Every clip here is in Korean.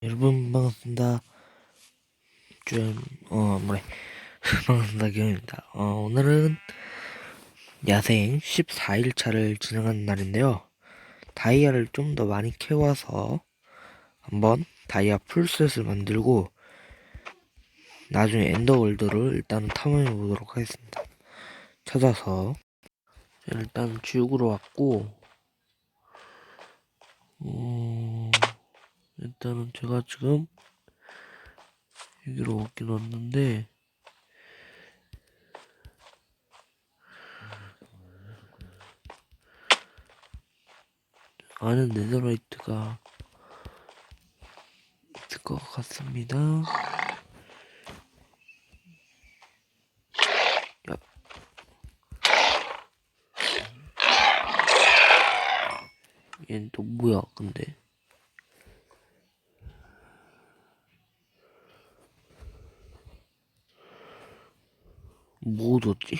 여러분 반갑습니다. 좀, 어, 뭐래. 반갑습니다. 경입니다. 어, 오늘은 야생 14일차를 진행하는 날인데요. 다이아를 좀 더 많이 캐와서 한번 다이아 풀셋을 만들고 나중에 엔더월드를 일단 탐험해 보도록 하겠습니다. 찾아서 자, 일단 지옥으로 왔고 음... 일단은 제가 지금 여기로 오긴 왔는데 안에 네더라이트가 있을 것 같습니다. 야. 얘는 또 뭐야 근데 뭐 줬지?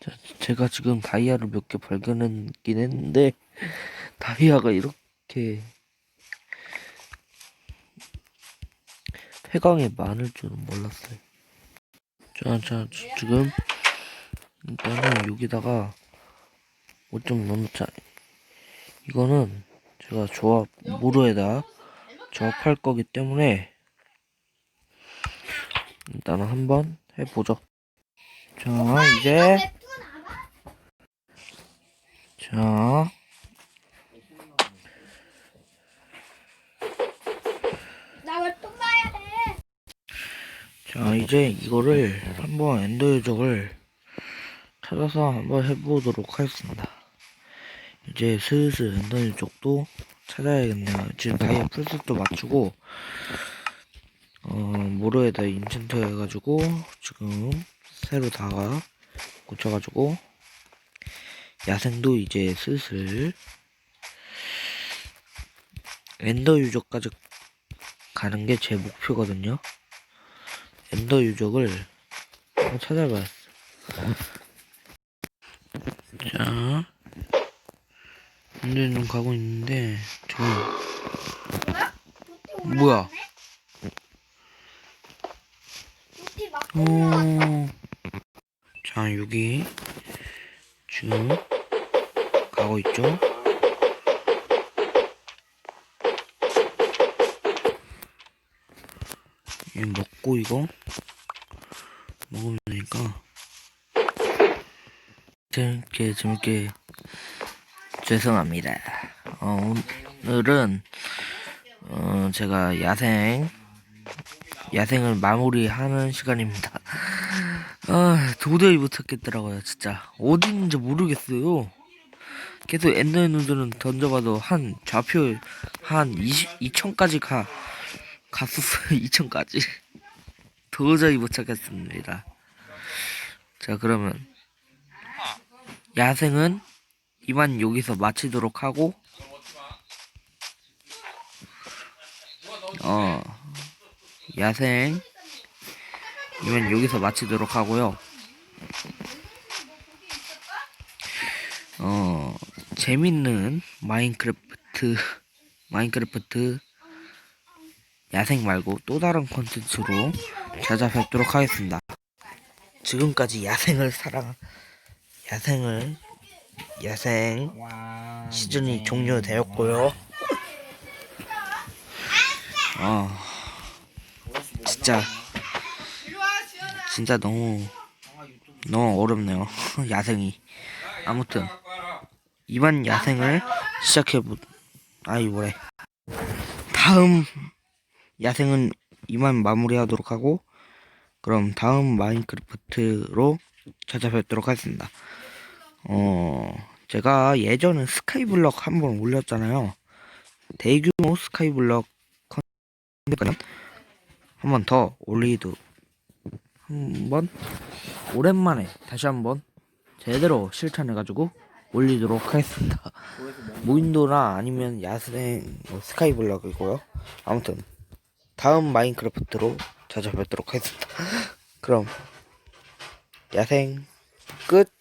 자, 제가 지금 다이아를 몇 개 발견했긴 했는데 다이아가 이렇게 폐광에 많을 줄은 몰랐어요. 자, 자, 지- 지금 일단은 여기다가 뭐좀 넣자. 이거는 제가 조합 무료에다 조합할 거기 때문에 일단은 한번 해보죠. 자, 이제 자, 나왜또 봐야 돼? 자 이제 이거를 한번 엔더 요정을 찾아서 한번 해보도록 하겠습니다. 이제 슬슬 엔더 요정도 찾아야겠네요. 지금 다이아 풀셋도 맞추고 어 모로에다 인챈터 해가지고 지금 새로 다가 고쳐가지고 야생도 이제 슬슬 엔더 유적까지 가는 게 제 목표거든요. 엔더 유적을 한번 찾아봤어. 자, 엔더는 가고 있는데 지금 뭐야? 어... 자 여기 지금 가고 있죠? 이거 먹고 이거 먹으면 되니까 재밌게 재밌게 죄송합니다. 어, 오늘은 어, 제가 야생 야생을 마무리하는 시간입니다. 아 도저히 못 찾겠더라고요 진짜 어디 있는지 모르겠어요. 계속 엔더의 눈들은 던져봐도 한 좌표 한 20, 2천까지 가 갔었어요. 2천까지. 도저히 못 찾겠습니다. 자 그러면 야생은 이만 여기서 마치도록 하고 어 야생 이만 여기서 마치도록 하고요. 어 재밌는 마인크래프트 마인크래프트 야생 말고 또 다른 콘텐츠로 찾아뵙도록 하겠습니다. 지금까지 야생을 사랑 야생을 야생 시즌이 종료되었고요. 어 진짜 진짜 너무 너무 어렵네요. 야생이 아무튼 이번 야생을 시작해보 아이 뭐래 다음 야생은 이만 마무리하도록 하고 그럼 다음 마인크래프트로 찾아뵙도록 하겠습니다. 어 제가 예전에 스카이블럭 한 번 올렸잖아요. 대규모 스카이블럭 컨텐츠 한번 더 올리도 한번 오랜만에 다시 한번 제대로 실천해가지고 올리도록 하겠습니다. 무인도나 아니면 야생 뭐 스카이블럭이고요. 아무튼 다음 마인크래프트로 찾아뵙도록 하겠습니다. 그럼 야생 끝.